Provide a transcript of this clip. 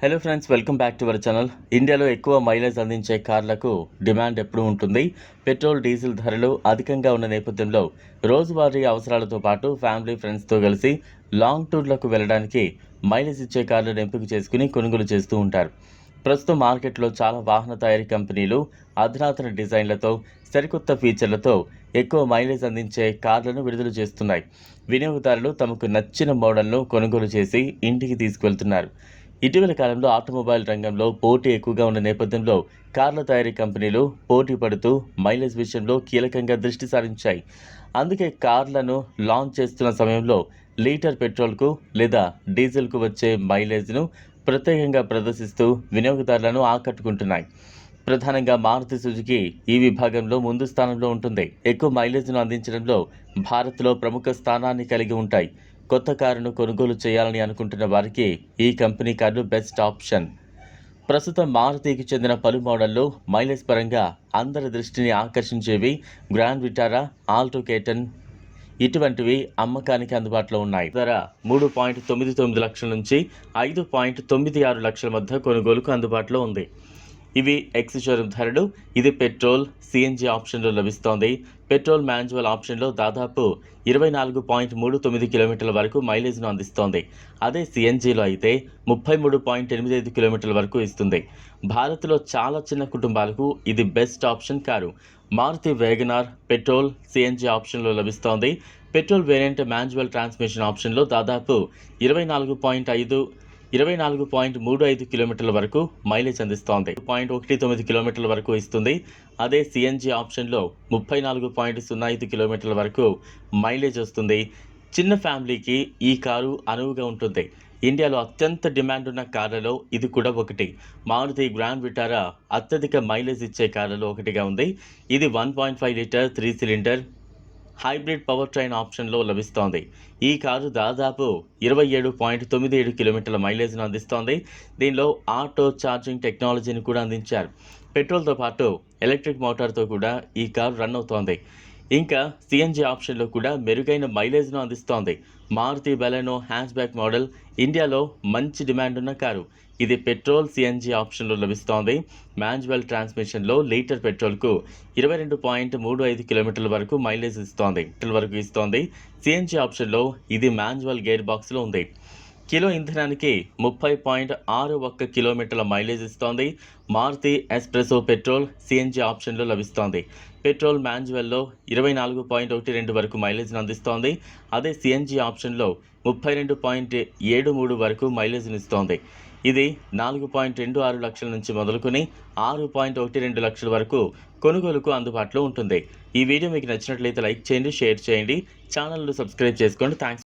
Hello friends welcome back to our channel ఇండియాలో ఎక్కువ mileage అందించే కార్లకు డిమాండ్ ఎప్పుడూ ఉంటుంది. పెట్రోల్ డీజిల్ ధరలు అధికంగా ఉన్న నేపథ్యంలో రోజువారీ అవసరాలతో పాటు ఫ్యామిలీ ఫ్రెండ్స్తో కలిసి లాంగ్ టూర్లకు వెళ్ళడానికి మైలేజ్ ఇచ్చే కార్లను ఎంపిక చేసుకుని కొనుగోలు చేస్తూ ఉంటారు. ప్రస్తుతం మార్కెట్లో చాలా వాహన తయారీ కంపెనీలు అధునాతన డిజైన్లతో సరికొత్త ఫీచర్లతో ఎక్కువ మైలేజ్ అందించే కార్లను విడుదల చేస్తున్నాయి. వినియోగదారులు తమకు నచ్చిన మోడల్ను కొనుగోలు చేసి ఇంటికి తీసుకువెళ్తున్నారు. ఇటీవల కాలంలో ఆటోమొబైల్ రంగంలో పోటీ ఎక్కువగా ఉన్న నేపథ్యంలో కార్ల తయారీ కంపెనీలు పోటీ పడుతూ మైలేజ్ విషయంలో కీలకంగా దృష్టి సారించాయి. అందుకే కార్లను లాంచ్ చేస్తున్న సమయంలో లీటర్ పెట్రోల్కు లేదా డీజిల్కు వచ్చే మైలేజ్ను ప్రత్యేకంగా ప్రదర్శిస్తూ వినియోగదారులను ఆకట్టుకుంటున్నాయి. ప్రధానంగా మారుతి సుజుకి ఈ విభాగంలో ముందు స్థానంలో ఉంటుంది. ఎక్కువ మైలేజ్ను అందించడంలో భారత్లో ప్రముఖ స్థానాన్ని కలిగి ఉంటాయి. కొత్త కారును కొనుగోలు చేయాలని అనుకుంటున్న వారికి ఈ కంపెనీ కార్లు బెస్ట్ ఆప్షన్. ప్రస్తుతం మారుతికి చెందిన పలు మోడళ్ళు మైలేజ్ పరంగా అందరి దృష్టిని ఆకర్షించేవి grand Vitara Alto K ten. ఇటువంటివి అమ్మకానికి అందుబాటులో ఉన్నాయి. ధర మూడు పాయింట్ తొమ్మిది తొమ్మిది లక్షల నుంచి ఐదు పాయింట్ తొమ్మిది ఆరు లక్షల మధ్య కొనుగోలుకు అందుబాటులో ఉంది. ఇవి ఎక్స్ షోరూమ్ ధరలు. ఇది పెట్రోల్ సిఎన్జి ఆప్షన్లో లభిస్తోంది. పెట్రోల్ మాన్యువల్ ఆప్షన్లో దాదాపు ఇరవై నాలుగు పాయింట్ మూడు తొమ్మిది కిలోమీటర్ల వరకు మైలేజ్ను అందిస్తోంది. అదే సిఎన్జిలో అయితే ముప్పై మూడు పాయింట్ ఎనిమిది ఐదు కిలోమీటర్ల వరకు ఇస్తుంది. భారత్లో చాలా చిన్న కుటుంబాలకు ఇది best option car. Maruti Wagon R petrol CNG ఆప్షన్లో లభిస్తోంది. పెట్రోల్ వేరియంట్ మాన్యువల్ ట్రాన్స్మిషన్ ఆప్షన్లో దాదాపు ఇరవై నాలుగు పాయింట్ ఐదు ఇరవై నాలుగు పాయింట్ మూడు ఐదు కిలోమీటర్ల వరకు మైలేజ్ అందిస్తోంది. పాయింట్ ఒకటి తొమ్మిది కిలోమీటర్ల వరకు ఇస్తుంది. అదే సిఎన్జి ఆప్షన్లో ముప్పై నాలుగు పాయింట్ సున్నా ఐదు కిలోమీటర్ల వరకు మైలేజ్ వస్తుంది. చిన్న ఫ్యామిలీకి ఈ కారు అనువుగా ఉంటుంది. ఇండియాలో అత్యంత డిమాండ్ ఉన్న కార్లలో ఇది కూడా ఒకటి. మారుతి గ్రాండ్ విటారా అత్యధిక మైలేజ్ ఇచ్చే కార్లలో ఒకటిగా ఉంది. ఇది one point five litre three cylinder hybrid power train ఆప్షన్లో లభిస్తోంది. ఈ కారు దాదాపు ఇరవై ఏడు పాయింట్ తొమ్మిది ఏడు కిలోమీటర్ల మైలేజ్ను అందిస్తోంది. దీనిలో ఆటో ఛార్జింగ్ టెక్నాలజీని కూడా అందించారు. పెట్రోల్తో పాటు ఎలక్ట్రిక్ మోటార్తో కూడా ఈ కారు రన్ అవుతోంది. ఇంకా సిఎన్జి ఆప్షన్లో కూడా మెరుగైన మైలేజ్ను అందిస్తోంది. Maruti Baleno hatchback model ఇండియాలో మంచి డిమాండ్ ఉన్న కారు. ఇది పెట్రోల్ సిఎన్జి ఆప్షన్లో లభిస్తోంది. మాన్యువల్ ట్రాన్స్మిషన్లో లీటర్ పెట్రోల్కు ఇరవై రెండు పాయింట్ మూడు ఐదు కిలోమీటర్ల వరకు మైలేజ్ ఇస్తోంది. వరకు ఇస్తోంది. సిఎన్జి ఆప్షన్లో ఇది మాన్యువల్ గేర్ బాక్స్లో ఉంది. కిలో ఇంధనానికి ముప్పై పాయింట్ ఆరు ఒక్క కిలోమీటర్ల మైలేజ్ ఇస్తోంది. మారుతి ఎస్ప్రెసో పెట్రోల్ సిఎన్జి ఆప్షన్లో లభిస్తోంది. పెట్రోల్ మాన్యువల్లో ఇరవై నాలుగు పాయింట్ ఒకటి రెండు వరకు మైలేజ్ను అందిస్తోంది. అదే సిఎన్జి ఆప్షన్లో ముప్పై రెండు పాయింట్ ఏడు మూడు వరకు మైలేజ్ను ఇస్తోంది ఇది నాలుగు పాయింట్ రెండు ఆరు లక్షల నుంచి మొదలుకొని ఆరు పాయింట్ ఒకటి రెండు లక్షల వరకు కొనుగోలుకు అందుబాటులో ఉంటుంది. ఈ వీడియో మీకు నచ్చినట్లయితే లైక్ చేయండి షేర్ చేయండి. ఛానల్ను సబ్స్క్రైబ్ చేసుకోండి. థ్యాంక్స్